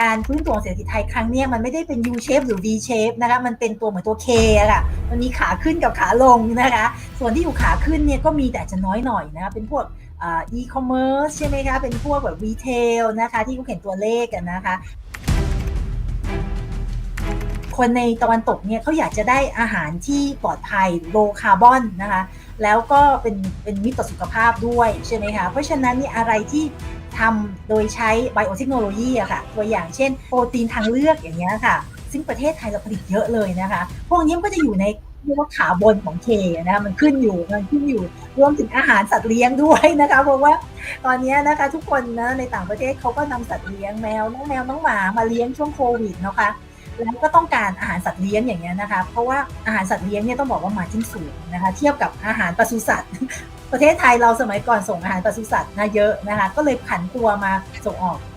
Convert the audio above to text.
การฟื้นตัวเศรษฐกิจไทยครั้งนี้มันไม่ได้เป็น U shape หรือ V shape นะคะมันเป็นตัวเหมือนตัว K อะค่ะมันมีขาขึ้นกับขาลงนะคะ ส่วนที่อยู่ขาขึ้นเนี่ยก็มีแต่จะน้อยหน่อยนะคะเป็นพวกอ่า e-commerce ใช่ไหมคะ เป็นพวกแบบ retail นะคะ ที่เขาเห็นตัวเลขกันนะคะ คนในตะวันตกเนี่ยเขาอยากจะได้อาหารที่ปลอดภัย low carbon นะคะ แล้วก็เป็นเป็นมิตรต่อสุขภาพด้วยใช่ไหมคะ เพราะฉะนั้นเนี่ยอะไรที่ ทำโดยใช้ไบโอเทคโนโลยีอะค่ะ ตัวอย่างเช่น โปรตีนทางเลือกอย่างเงี้ยค่ะ ซึ่งประเทศไทยเราผลิตเยอะเลยนะคะ พวกนี้มันก็จะอยู่ในเรียกว่าขาบนของเคนะคะมันขึ้นอยู่มันขึ้นอยู่รวมถึงอาหารสัตว์เลี้ยงด้วยนะคะเพราะว่าตอนนี้นะคะทุกคนนะในต่างประเทศเขาก็นำสัตว์เลี้ยงแมวน้องแมวน้องหมามาเลี้ยงช่วงโควิดนะคะแล้วก็ต้องการอาหารสัตว์เลี้ยงอย่างเงี้ยนะคะ เพราะว่าอาหารสัตว์เลี้ยงเนี่ยต้องบอกว่ามาจิ้นสูงนะคะ เทียบกับอาหารปศุสัตว์ ประเทศไทยเราสมัยก่อนส่งอาหารปศุสัตว์นะเยอะนะคะ ก็เลยผันตัวมาส่งออก